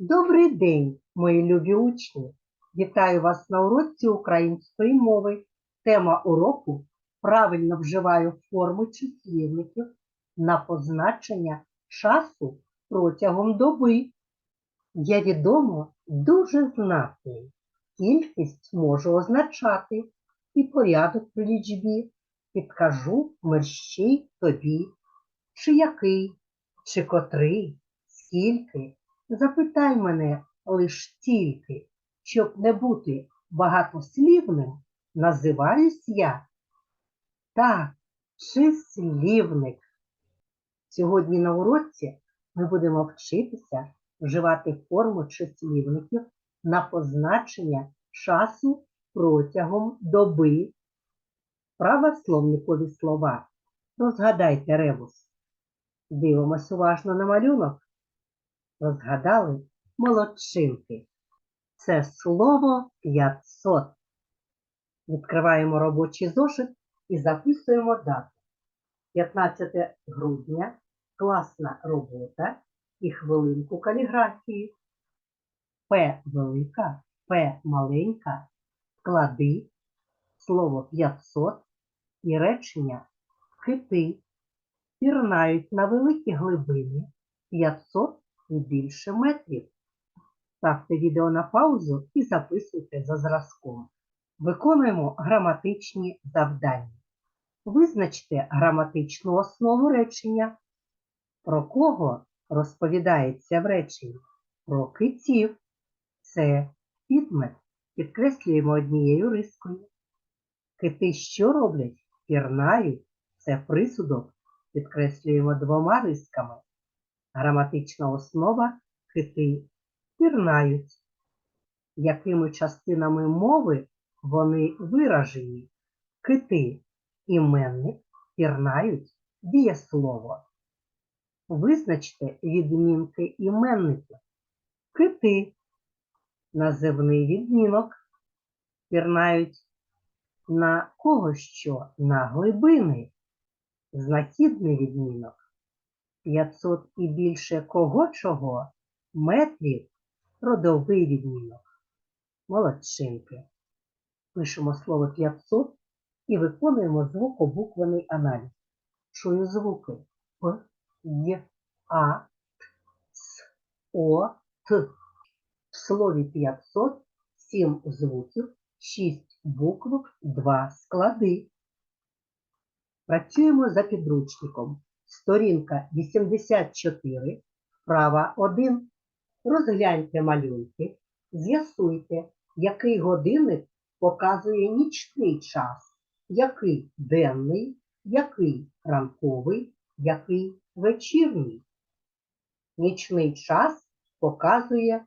Добрий день, мої любі учні! Вітаю вас на уроці української мови. Тема уроку правильно вживаю форму числівників на позначення часу протягом доби. Я відомо дуже знатний. Кількість можу означати і порядок при лічбі. Підкажу мерщій тобі, чи який, чи котрий, скільки. Запитай мене лиш тільки, щоб не бути багатослівним, називаюсь я. Так, числівник. Сьогодні на уроці ми будемо вчитися вживати форму числівників на позначення часу протягом доби. Правословникові слова. Розгадайте ребус. Дивимось уважно на малюнок. Розгадали молодчинки. Це слово 500. Відкриваємо робочий зошит і записуємо дату. 15 грудня, класна робота і хвилинку каліграфії. П велика, П маленька, склади, слово 500 і речення кити пірнають на великі глибини 500 і більше метрів. Ставте відео на паузу і записуйте за зразком. Виконуємо граматичні завдання. Визначте граматичну основу речення. Про кого розповідається в реченні? Про китів. Це підмет. Підкреслюємо однією рискою. Кити що роблять? Пірнають. Це присудок. Підкреслюємо двома рисками. Граматична основа кити пірнають. Якими частинами мови вони виражені? Кити іменник пірнають дієслово. Визначте відмінки іменників. Кити називний відмінок пірнають на кого що? На глибини. Знахідний відмінок. 500 і більше кого чого метрів родовий відмінок. Молодчинки. Пишемо слово 500 і виконуємо звукобуквений аналіз. Чую звуки П, Й, А, Т, С, О, Т. В слові 500 7 звуків, 6 букв, 2 склади. Працюємо за підручником. Сторінка 84, вправа 1. Розгляньте малюнки, з'ясуйте, який годинник показує нічний час, який денний, який ранковий, який вечірній. Нічний час показує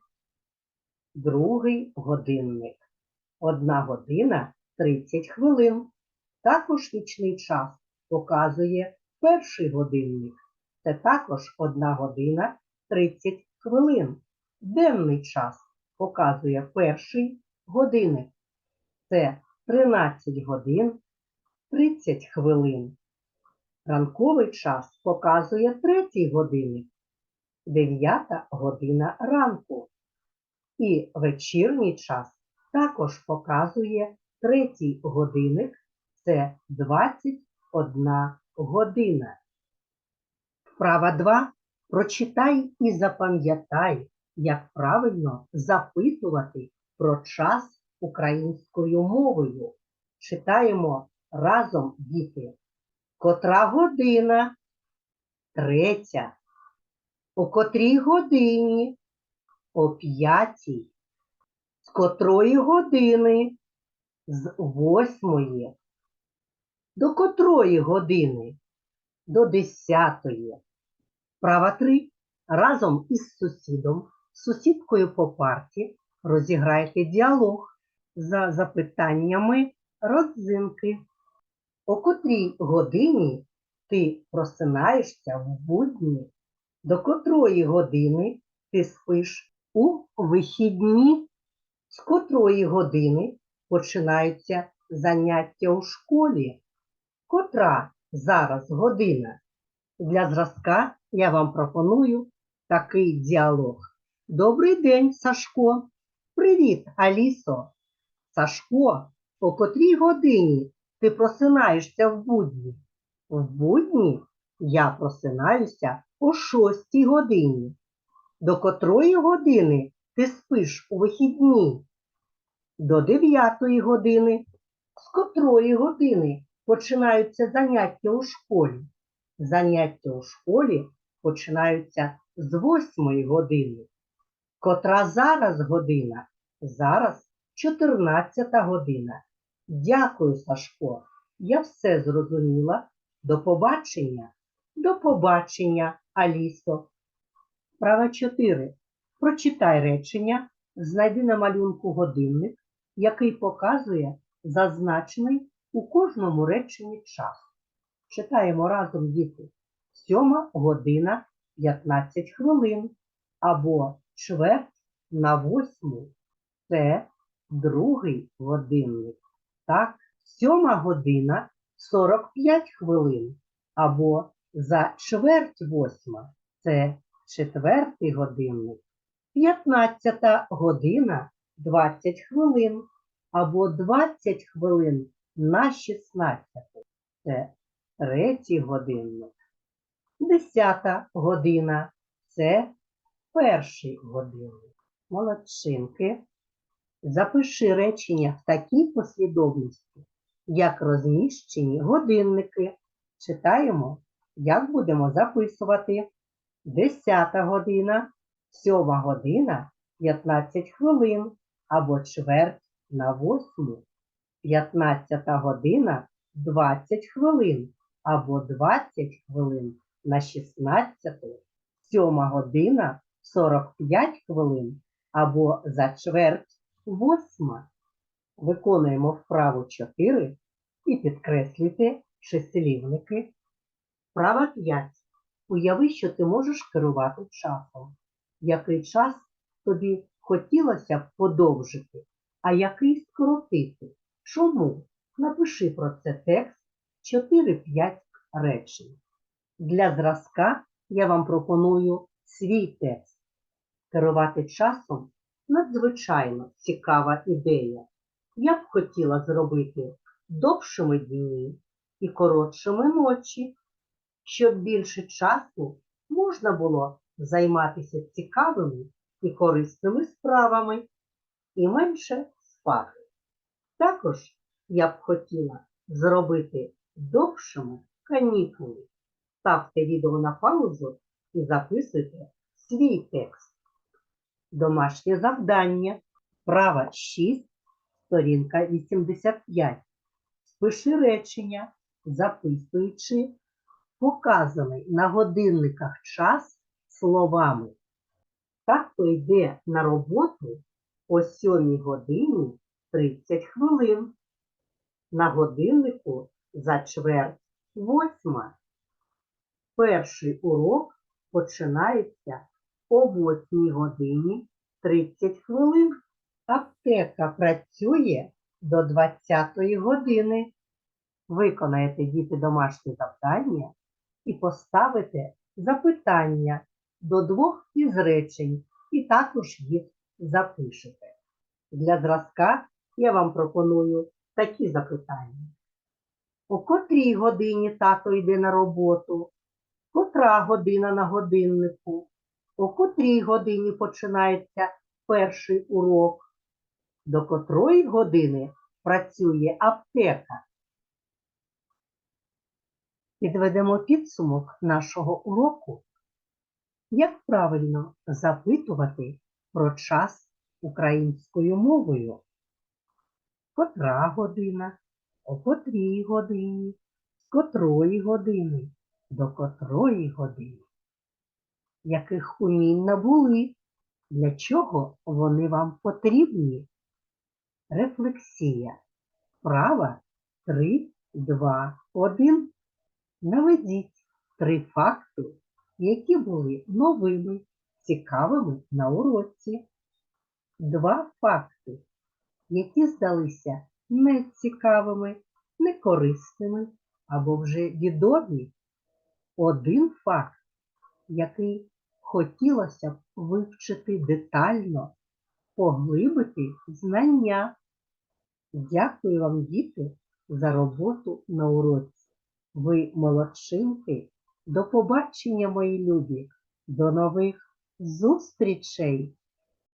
другий годинник. Одна година 30 хвилин. Також нічний час показує перший годинник. Це також 1 година 30 хвилин. Денний час показує перший годинник. Це 13 годин 30 хвилин. Ранковий час показує третій годинник. 9 година ранку. І вечірній час також показує третій годинник. Це 21 година. Вправа 2. Прочитай і запам'ятай, як правильно запитувати про час українською мовою. Читаємо разом, діти. Котра година? Третя. О котрій годині? О п'ятій. З котрої години? З восьмої. До котрої години? До десятої. Права 3. Разом із сусідом, сусідкою по парті розіграйте діалог за запитаннями родзинки. О котрій годині ти просинаєшся в будні? До котрої години ти спиш у вихідні? З котрої години починаються заняття у школі? Котра зараз година? Для зразка я вам пропоную такий діалог. Добрий день, Сашко. Привіт, Алісо. Сашко, о котрій годині ти просинаєшся в будні? В будні я просинаюся о шостій годині. До котрої години ти спиш у вихідні? До дев'ятої години. З котрої години починаються заняття у школі? Заняття у школі починаються з восьмої години. Котра зараз година? Зараз 14 година. Дякую, Сашко. Я все зрозуміла. До побачення. До побачення, Алісо. Права 4. Прочитай речення, знайди на малюнку годинник, який показує зазначений у кожному реченні час. Читаємо разом, діти. Сьома година 15 хвилин або чверть на восьму. Це другий годинник. Так, сьома година 45 хвилин або за чверть восьма. Це четвертий годинник. 15 година 20 хвилин або 20 хвилин на 16. Це третій годинник. 10 година це перший годинник. Молодчинки. Запиши речення в такій послідовності, як розміщені годинники. Читаємо, як будемо записувати. 10 година, 7 година, 15 хвилин або чверть на 8. 15 година 20 хвилин або 20 хвилин на 16. 7 година 45 хвилин або за чверть 8. Виконуємо вправу 4 і підкреслюйте числівники. Вправа 5. Уяви, що ти можеш керувати часом. Який час тобі хотілося б подовжити, а який скоротити? Чому? Напиши про це текст 4-5 речень. Для зразка я вам пропоную свій текст. Керувати часом надзвичайно цікава ідея. Я б хотіла зробити довшими дні і коротшими ночі, щоб більше часу можна було займатися цікавими і корисними справами і менше спати. Також я б хотіла зробити довшими канікули. Ставте відео на паузу і записуйте свій текст. Домашнє завдання. Права 6, сторінка 85. Спиши речення, записуючи показаний на годинниках час словами. Тато йде на роботу о 7 годині 30 хвилин. На годиннику за чверть восьма. Перший урок починається о 8 годині 30 хвилин. Аптека працює до 20 години. Виконаєте діти домашнє завдання і поставите запитання до двох із речень і також їх запишете. Для зразка я вам пропоную такі запитання. О котрій годині тато йде на роботу? Котра година на годиннику? О котрій годині починається перший урок? До котрої години працює аптека? Підведемо підсумок нашого уроку. Як правильно запитувати про час українською мовою? Котра година? О котрій годині? З котрої години? До котрої години? Яких умінь набули? Для чого вони вам потрібні? Рефлексія. Права 3, 2, 1. Наведіть три факти, які були новими, цікавими на уроці. Два факти, які здалися нецікавими, некорисними або вже відомі. Один факт, який хотілося б вивчити детально, поглибити знання. Дякую вам, діти, за роботу на уроці. Ви молодчинки. До побачення, мої любі. До нових зустрічей!